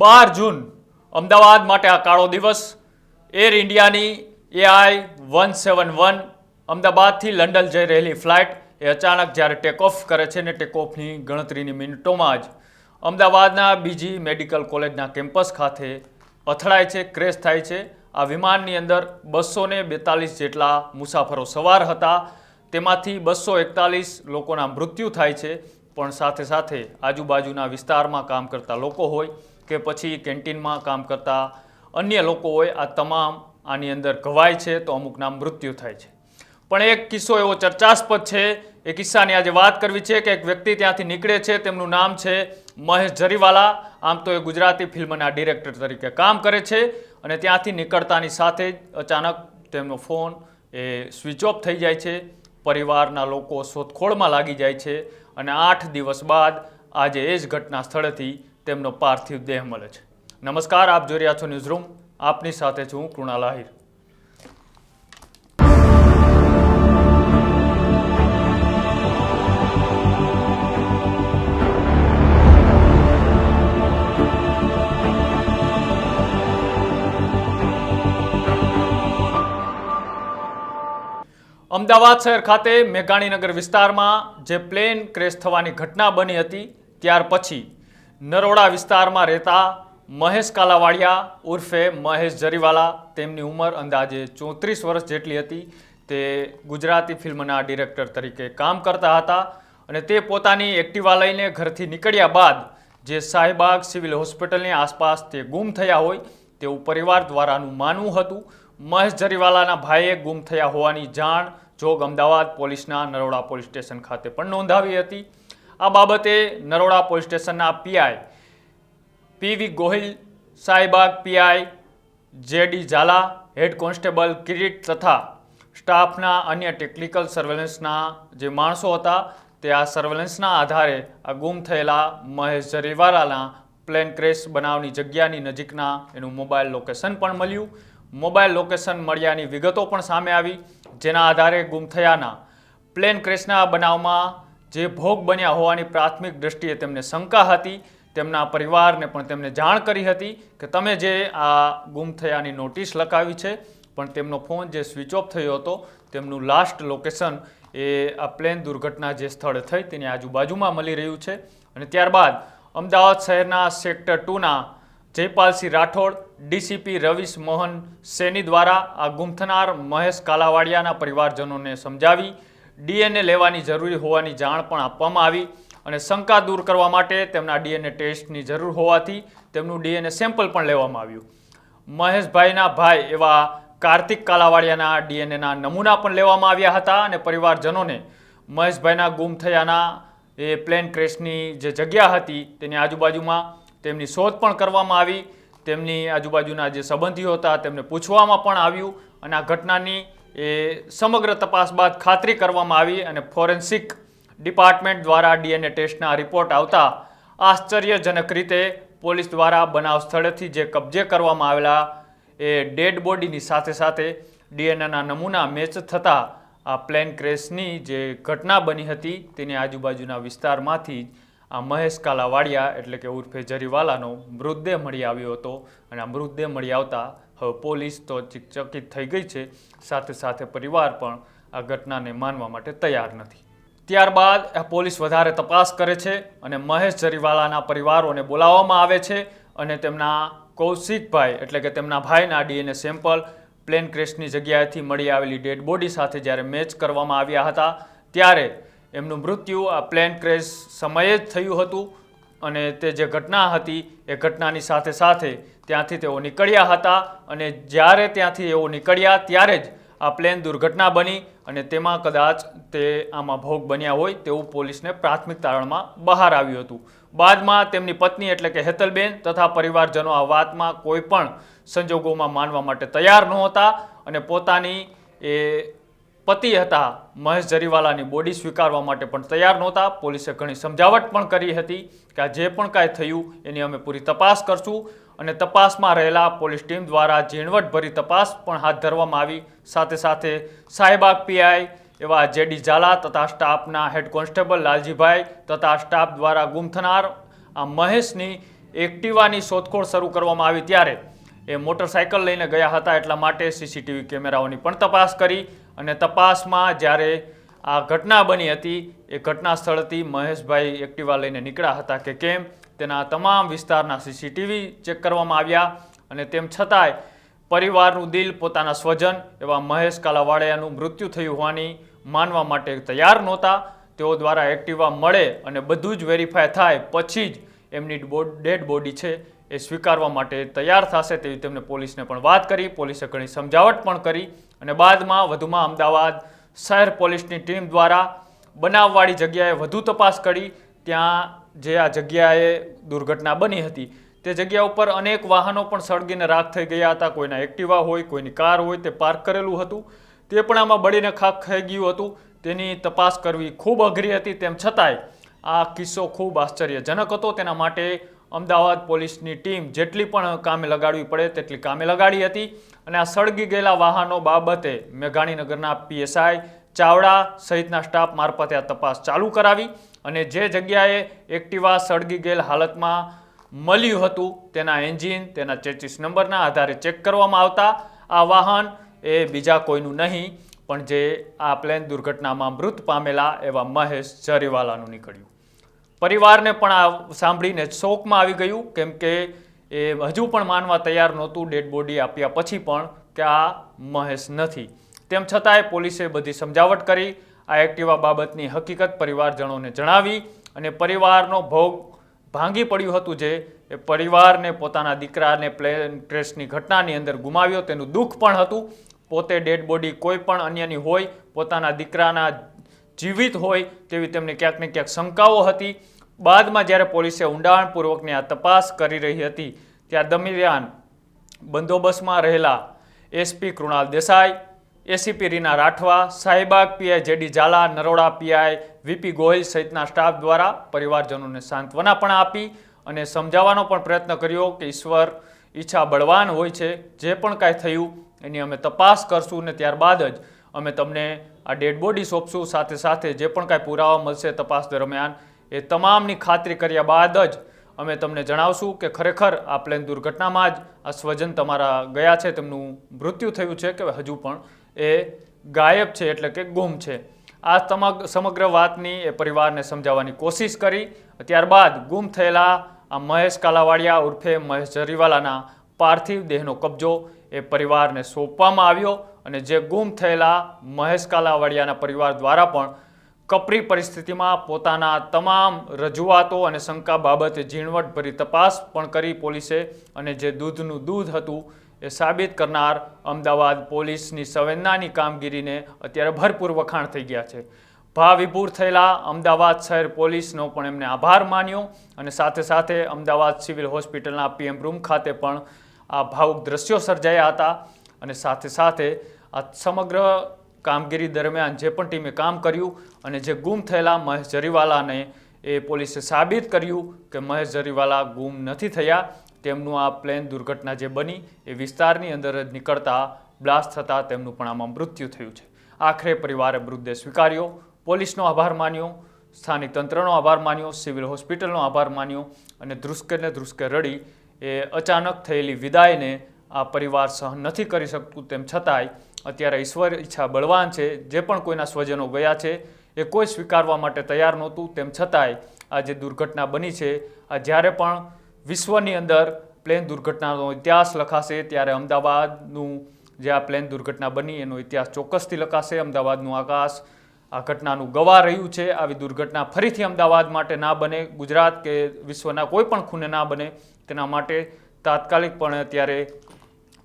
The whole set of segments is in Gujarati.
બાર જૂન, અમદાવાદ માટે આ કાળો દિવસ. એર ઇન્ડિયાની એઆઈ વન સેવન વન, અમદાવાદથી લંડન જઈ રહેલી ફ્લાઇટ એ અચાનક જ્યારે ટેક ઓફ કરે છે ને ટેક ઓફની ગણતરીની મિનિટોમાં જ, અમદાવાદના બીજી મેડિકલ કોલેજના કેમ્પસ ખાતે અથડાય છે, ક્રેશ થાય છે. આ વિમાનની અંદર બસો બેતાલીસ જેટલા મુસાફરો સવાર હતા. તેમાંથી બસો એકતાલીસ લોકોના મૃત્યુ થાય છે. પણ સાથે સાથે આજુબાજુના વિસ્તારમાં કામ કરતા લોકો હોય. કે પછી કેન્ટીનમાં કામ કરતા અન્ય લોકો હોય આ તમામ આની અંદર ઘવાય છે તો અમુકના મૃત્યુ થાય છે. પણ એક કિસ્સો એવો ચર્ચાસ્પદ છે, એ કિસ્સાની આજે વાત કરવી છે કે એક વ્યક્તિ ત્યાંથી નીકળે છે, તેમનું નામ છે મહેશ જરીવાલા. આમ તો એ ગુજરાતી ફિલ્મના ડિરેક્ટર તરીકે કામ કરે છે અને ત્યાંથી નીકળતાની સાથે જ અચાનક તેમનો ફોન એ સ્વિચ ઓફ થઈ જાય છે. પરિવારના લોકો શોધખોળમાં લાગી જાય છે અને આઠ દિવસ બાદ આજે એ જ ઘટના સ્થળેથી તેમનો પાર્થિવ દેહ મળે છે. નમસ્કાર, આપ જોઈ રહ્યા છો ન્યૂઝરૂમ. આપની સાથે છું હું કૃણાલ આહિર અમદાવાદ શહેર ખાતે મેઘાણીનગર વિસ્તારમાં જે પ્લેન ક્રેશ થવાની ઘટના બની હતી, ત્યાર પછી નરોડા વિસ્તારમાં રહેતા મહેશ કાલાવાડિયા ઉર્ફે મહેશ જરીવાલા. તેમની ઉંમર અંદાજે ચોત્રીસ વર્ષ જેટલી હતી. તે ગુજરાતી ફિલ્મના ડિરેક્ટર તરીકે કામ કરતા હતા અને તે પોતાની એક્ટિવા લઈને ઘરથી નીકળ્યા બાદ જે શાહીબાગ સિવિલ હોસ્પિટલની આસપાસ તે ગુમ થયા હોય તેવું પરિવાર દ્વારાનું માનવું હતું. મહેશ જરીવાલાના ભાઈએ ગુમ થયા હોવાની જાણ જોગ અમદાવાદ પોલીસના નરોડા પોલીસ સ્ટેશન ખાતે પણ નોંધાવી હતી. આ બાબતે નરોડા પોલીસ સ્ટેશનના PI PV Gohil Shahibaug PI JD Zala, head constable Kirit તથા સ્ટાફના અન્ય ટેકનિકલ સર્વેલન્સના જે માણસો હતા, તે આ સર્વેલન્સના આધારે આ ગુમ થયેલા મહેશ જરીવાલાના પ્લેન ક્રેશ બનાવની જગ્યાની નજીકના એનું મોબાઈલ લોકેશન પણ મળ્યું. મોબાઈલ લોકેશન મળ્યાની વિગતો પણ સામે આવી, જેના આધારે ગુમ થયાના પ્લેન ક્રેશના બનાવમાં જે ભોગ બન્યા હોવાની પ્રાથમિક દ્રષ્ટિએ તેમને શંકા હતી, તેમના પરિવારને પણ તેમને જાણ કરી હતી કે તમે જે આ ગુમ થયાની નોટિસ લખાવી છે, પણ તેમનો ફોન જે સ્વિચ ઓફ થયો હતો, તેમનું લાસ્ટ લોકેશન એ આ પ્લેન દુર્ઘટના જે સ્થળ થઈ તેની આજુબાજુમાં મળી રહ્યું છે. અને ત્યારબાદ અમદાવાદ શહેરના સેક્ટર ટુના જયપાલસિંહ રાઠોડ, ડીસીપી રવિશ મોહન સેની દ્વારા આ ગુમ થનાર મહેશ કાલાવાડિયાના પરિવારજનોને સમજાવી ડીએનએ લેવાની જરૂરી હોવાની જાણ પણ આપવામાં આવી અને શંકા દૂર કરવા માટે તેમના ડીએનએ ટેસ્ટની જરૂર હોવાથી તેમનું ડીએનએ સેમ્પલ પણ લેવામાં આવ્યું. મહેશભાઈના ભાઈ એવા કાર્તિક કાલાવાડિયાના ડીએનએના નમૂના પણ લેવામાં આવ્યા હતા અને પરિવારજનોને મહેશભાઈના ગુમ થયાના એ પ્લેન ક્રેશની જે જગ્યા હતી તેની આજુબાજુમાં તેમની શોધ પણ કરવામાં આવી. તેમની આજુબાજુના જે સંબંધીઓ હતા તેમને પૂછવામાં પણ આવ્યું અને આ ઘટનાની એ સમગ્ર તપાસ બાદ ખાતરી કરવામાં આવી અને ફોરેન્સિક ડિપાર્ટમેન્ટ દ્વારા ડીએનએ ટેસ્ટના રિપોર્ટ આવતા આશ્ચર્યજનક રીતે પોલીસ દ્વારા બનાવ સ્થળેથી જે કબજે કરવામાં આવેલા એ ડેડ બોડીની સાથે સાથે ડીએનએના નમૂના મેચ થતા આ પ્લેન ક્રેશની જે ઘટના બની હતી તેની આજુબાજુના વિસ્તારમાંથી આ મહેશ કાલાવાડિયા એટલે કે ઉર્ફે જરીવાલાનો મૃતદેહ મળી આવ્યો હતો અને આ મૃતદેહ મળી આવતા હવે પોલીસ તો ચકચકિત થઈ ગઈ છે. સાથે સાથે પરિવાર પણ આ ઘટનાને માનવા માટે તૈયાર નથી. ત્યારબાદ આ પોલીસ વધારે તપાસ કરે છે અને મહેશ જરીવાલાના પરિવારોને બોલાવવામાં આવે છે અને તેમના કૌશિકભાઈ એટલે કે તેમના ભાઈના ડીએનએ સેમ્પલ પ્લેન ક્રેશની જગ્યાએથી મળી આવેલી ડેડ બોડી સાથે જ્યારે મેચ કરવામાં આવ્યા હતા, ત્યારે એમનું મૃત્યુ આ પ્લેન ક્રેશ સમયે જ થયું હતું અને તે જે ઘટના હતી એ ઘટનાની સાથે સાથે ત્યાંથી તેઓ નીકળ્યા હતા અને જ્યારે ત્યાંથી એઓ નીકળ્યા ત્યારે જ આ પ્લેન દુર્ઘટના બની અને તેમાં કદાચ તે આમાં ભોગ બન્યા હોય તેવું પોલીસને પ્રાથમિક તારણમાં બહાર આવ્યું હતું. બાદમાં તેમની પત્ની એટલે કે હેતલબેન તથા પરિવારજનો આ વાતમાં કોઈ પણ સંજોગોમાં માનવા માટે તૈયાર નહોતા અને પોતાની એ પતિ હતા. મહેશ જરીવાલાની બોડી સ્વીકારવા માટે પણ તૈયાર નહોતા. પોલીસે ઘણી સમજાવટ પણ કરી હતી કે આ જે પણ કાંઈ થયું એની અમે પૂરી તપાસ કરશું અને તપાસમાં રહેલા પોલીસ ટીમ દ્વારા ઝીણવટભરી તપાસ પણ હાથ ધરવામાં આવી. સાથે સાથે સાહેબાગ પીઆઈ એવા જેડી ઝાલા તથા સ્ટાફના હેડ કોન્સ્ટેબલ લાલજીભાઈ તથા સ્ટાફ દ્વારા ગુમ થનાર આ મહેશની એક્ટિવાની શોધખોળ શરૂ કરવામાં આવી ત્યારે એ મોટરસાયકલ લઈને ગયા હતા. એટલા માટે સીસીટીવી કેમેરાઓની પણ તપાસ કરી અને તપાસમાં જ્યારે આ ઘટના બની હતી, એ ઘટના સ્થળથી મહેશભાઈ એક્ટિવા લઈને નીકળ્યા હતા કે કેમ, તેના તમામ વિસ્તારના સીસીટીવી ચેક કરવામાં આવ્યા અને તેમ છતાંય પરિવારનું દિલ પોતાના સ્વજન એવા મહેશ કાલાવાડિયાનું મૃત્યુ થયું હોવાની માનવા માટે તૈયાર નહોતા. તેઓ દ્વારા એક્ટિવા મળે અને બધું જ વેરીફાય થાય પછી જ એમની ડેડ બોડી છે એ સ્વીકારવા માટે તૈયાર થશે તેવી તેમને પોલીસને પણ વાત કરી. પોલીસે ઘણી સમજાવટ પણ કરી અને બાદમાં વધુમાં અમદાવાદ શહેર પોલીસની ટીમ દ્વારા બનાવવાળી જગ્યાએ વધુ તપાસ કરી. ત્યાં જે આ જગ્યાએ દુર્ઘટના બની હતી, તે જગ્યા ઉપર અનેક વાહનો પણ સળગીને રાખ થઈ ગયા હતા. કોઈના એક્ટિવા હોય, કોઈની કાર હોય, તે પાર્ક કરેલું હતું. તે પણ આમાં બળીને ખાક થઈ ગયું હતું. તેની તપાસ કરવી ખૂબ અઘરી હતી. તેમ છતાંય આ કિસ્સો ખૂબ આશ્ચર્યજનક હતો. તેના માટે અમદાવાદ પોલીસની ટીમ જેટલી પણ કામે લગાડવી પડે તેટલી કામે લગાડી હતી. અને આ સળગી ગયેલા વાહનો બાબતે મેઘાણીનગરના પીએસઆઈ ચાવડા સહિતના સ્ટાફ મારફતે આ તપાસ ચાલુ કરાવી અને જે જગ્યાએ એક્ટિવા સળગી ગયેલ હાલતમાં મળ્યું હતું તેના એન્જિન, તેના ચેચીસ નંબરના આધારે ચેક કરવામાં આવતા. આ વાહન એ બીજા કોઈનું નહીં, પણ જે આ પ્લેન દુર્ઘટનામાં મૃત પામેલા એવા મહેશ જરીવાલાનું નીકળ્યું. પરિવારને પણ આ સાંભળીને શોકમાં આવી ગયું, કેમ કે એ હજુ પણ માનવા તૈયાર નહોતું, ડેડ બોડી આપ્યા પછી પણ કે આ મહેશ નથી. તેમ છતાંય પોલીસે બધી સમજાવટ કરી, આ એક્ટિવા બાબતની હકીકત પરિવારજનોને જણાવી અને પરિવારનો ભોગ ભાંગી પડ્યું હતું જે એ પરિવારને પોતાના દીકરાને પ્લેન ક્રેશની ઘટનાની અંદર ગુમાવ્યો, તેનું દુઃખ પણ હતું. પોતે ડેડ બોડી કોઈ પણ અન્યની હોય, પોતાના દીકરાના જીવિત હોય તેવી તેમને ક્યાંક ને ક્યાંક શંકાઓ હતી. બાદમાં જ્યારે પોલીસે ઊંડાણપૂર્વકની આ તપાસ કરી રહી હતી ત્યાં દરમિયાન બંદોબસ્તમાં રહેલા SP Krunal Desai, ACP Reena Rathwa Shahibaug PI JD Zala, Naroda PI VP Gohil સહિતના સ્ટાફ દ્વારા પરિવારજનોને સાંત્વના પણ આપી અને સમજાવવાનો પણ પ્રયત્ન કર્યો કે ઈશ્વર ઈચ્છા બળવાન હોય છે. જે પણ કાંઈ થયું એની અમે તપાસ કરશું ને ત્યારબાદ જ અમે તમને આ ડેડ બોડી સોંપશું સાથે સાથે જે પણ કાંઈ પુરાવા મળશે તપાસ દરમિયાન, એ તમામની ખાતરી કર્યા બાદ જ અમે તમને જણાવશું કે ખરેખર આ પ્લેન દુર્ઘટનામાં જ આ સ્વજન તમારા ગયા છે, તેમનું મૃત્યુ થયું છે કે હજુ પણ એ ગાયબ છે એટલે કે ગુમ છે. આ સમગ સમગ્ર વાતની એ પરિવારને સમજાવવાની કોશિશ કરી. ત્યારબાદ ગુમ થયેલા આ મહેશ કાલાવાડિયા ઉર્ફે મહેશ જરીવાલાના પાર્થિવ દેહનો કબજો એ પરિવારને સોંપવામાં આવ્યો અને જે ગુમ થયેલા મહેશ કાલાવાડિયાના પરિવાર દ્વારા પણ કપરી પરિસ્થિતિમાં પોતાના તમામ રજૂઆતો અને શંકા બાબતે ઝીણવટભરી તપાસ પણ કરી પોલીસે અને જે દૂધનું દૂધ હતું એ સાબિત કરનાર અમદાવાદ પોલીસની સંવેદનાની કામગીરીને અત્યારે ભરપૂર વખાણ થઈ ગયા છે. ભાવિભૂર થયેલા અમદાવાદ શહેર પોલીસનો પણ એમને આભાર માન્યો અને સાથે સાથે અમદાવાદ સિવિલ હોસ્પિટલના પીએમ રૂમ ખાતે પણ આ ભાવુક દ્રશ્યો સર્જાયા હતા અને સાથે સાથે આ સમગ્ર કામગીરી દરમિયાન જે પણ ટીમે કામ કર્યું અને જે ગુમ થયેલા મહેશ જરીવાલાને એ પોલીસે સાબિત કર્યું કે મહેશ જરીવાલા ગુમ નથી થયા. તેમનું આ પ્લેન દુર્ઘટના જે બની એ વિસ્તારની અંદર જ નીકળતા બ્લાસ્ટ થતાં તેમનું પણ આમાં મૃત્યુ થયું છે. આખરે પરિવારે મૃતદેહ સ્વીકાર્યો. પોલીસનો આભાર માન્યો. સ્થાનિક તંત્રનો આભાર માન્યો. સિવિલ હોસ્પિટલનો આભાર માન્યો. અને ધ્રુસકે ને ધ્રુસકે રડી એ અચાનક થયેલી વિદાયને આ પરિવાર સહન નથી કરી શકતું તેમ છતાંય અત્યારે ઈશ્વર ઈચ્છા બળવાન છે, જે પણ કોઈના સ્વજનો ગયા છે, એ કોઈ સ્વીકારવા માટે તૈયાર નહોતું તેમ છતાંય આ જે દુર્ઘટના બની છે, આ જ્યારે પણ વિશ્વની અંદર પ્લેન દુર્ઘટનાનો ઇતિહાસ લખાશે, ત્યારે અમદાવાદનું જે આ પ્લેન દુર્ઘટના બની એનો ઇતિહાસ ચોક્કસથી લખાશે. અમદાવાદનું આકાશ આ ઘટનાનું ગવા રહ્યું છે. આવી દુર્ઘટના ફરીથી અમદાવાદ માટે ના બને, ગુજરાત કે વિશ્વના કોઈ પણ ખૂને ના બને, તેના માટે તાત્કાલિકપણે અત્યારે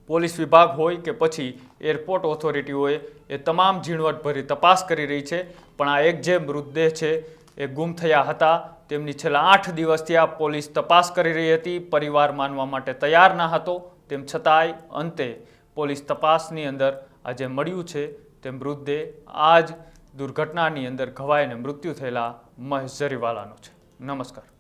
પોલીસ વિભાગ હોય કે પછી એરપોર્ટ ઓથોરિટી હોય, એ તમામ ઝીણવટભરી તપાસ કરી રહી છે. પણ આ એક જે મૃતદેહ છે, એ ગુમ થયા હતા. તેમની છેલ્લા આઠ દિવસથી આ પોલીસ તપાસ કરી રહી હતી. પરિવાર માનવા માટે તૈયાર ના હતો. તેમ છતાંય અંતે પોલીસ તપાસની અંદર આ જે મળ્યું છે, તે મૃતદેહ આ જ દુર્ઘટનાની અંદર ઘવાઈને મૃત્યુ થયેલા મહેશ જરીવાલાનું છે. નમસ્કાર.